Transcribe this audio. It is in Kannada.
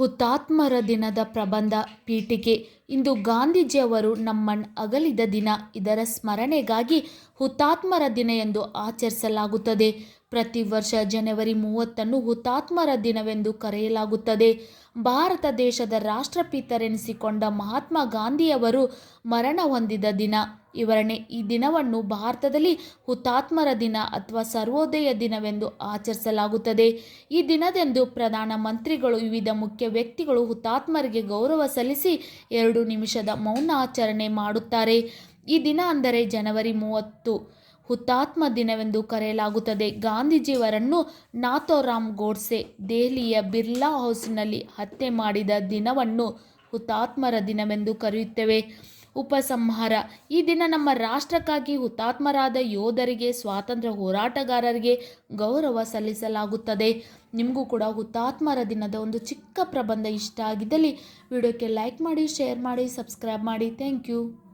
ಹುತಾತ್ಮರ ದಿನದ ಪ್ರಬಂಧ ಪೀಠಿಕೆ ಇಂದು ಗಾಂಧೀಜಿಯವರು ನಮ್ಮನ್ನು ಅಗಲಿದ ದಿನ. ಇದರ ಸ್ಮರಣೆಗಾಗಿ ಹುತಾತ್ಮರ ದಿನ ಎಂದು ಆಚರಿಸಲಾಗುತ್ತದೆ. ಪ್ರತಿ ವರ್ಷ ಜನವರಿ ಮೂವತ್ತನ್ನು ಹುತಾತ್ಮರ ದಿನವೆಂದು ಕರೆಯಲಾಗುತ್ತದೆ. ಭಾರತ ದೇಶದ ರಾಷ್ಟ್ರಪಿತರೆನಿಸಿಕೊಂಡ ಮಹಾತ್ಮ ಗಾಂಧಿಯವರು ಮರಣ ಹೊಂದಿದ ದಿನ. ಇವರನ್ನೇ ಈ ದಿನವನ್ನು ಭಾರತದಲ್ಲಿ ಹುತಾತ್ಮರ ದಿನ ಅಥವಾ ಸರ್ವೋದಯ ದಿನವೆಂದು ಆಚರಿಸಲಾಗುತ್ತದೆ. ಈ ದಿನದಂದು ಪ್ರಧಾನಮಂತ್ರಿಗಳು ವಿವಿಧ ಮುಖ್ಯ ವ್ಯಕ್ತಿಗಳು ಹುತಾತ್ಮರಿಗೆ ಗೌರವ ಸಲ್ಲಿಸಿ ಎರಡು ನಿಮಿಷದ ಮೌನ ಆಚರಣೆ ಮಾಡುತ್ತಾರೆ. ಈ ದಿನ ಅಂದರೆ ಜನವರಿ ಮೂವತ್ತು. ಹುತಾತ್ಮ ದಿನವೆಂದು ಕರೆಯಲಾಗುತ್ತದೆ. ಗಾಂಧೀಜಿಯವರನ್ನು ನಾಥೋರಾಮ್ ಗೋಡ್ಸೆ ದೆಹಲಿಯ ಬಿರ್ಲಾ ಹೌಸ್ನಲ್ಲಿ ಹತ್ಯೆ ಮಾಡಿದ ದಿನವನ್ನು ಹುತಾತ್ಮರ ದಿನವೆಂದು ಕರೆಯುತ್ತೇವೆ. ಉಪಸಂಹಾರ. ಈ ದಿನ ನಮ್ಮ ರಾಷ್ಟ್ರಕ್ಕಾಗಿ ಹುತಾತ್ಮರಾದ ಯೋಧರಿಗೆ, ಸ್ವಾತಂತ್ರ್ಯ ಹೋರಾಟಗಾರರಿಗೆ ಗೌರವ ಸಲ್ಲಿಸಲಾಗುತ್ತದೆ. ನಿಮಗೂ ಕೂಡ ಹುತಾತ್ಮರ ದಿನದ ಒಂದು ಚಿಕ್ಕ ಪ್ರಬಂಧ ಇಷ್ಟ ಆಗಿದ್ದಲ್ಲಿ ವಿಡಿಯೋಕ್ಕೆ ಲೈಕ್ ಮಾಡಿ ಶೇರ್ ಮಾಡಿ ಸಬ್ಸ್ಕ್ರೈಬ್ ಮಾಡಿ. Thank you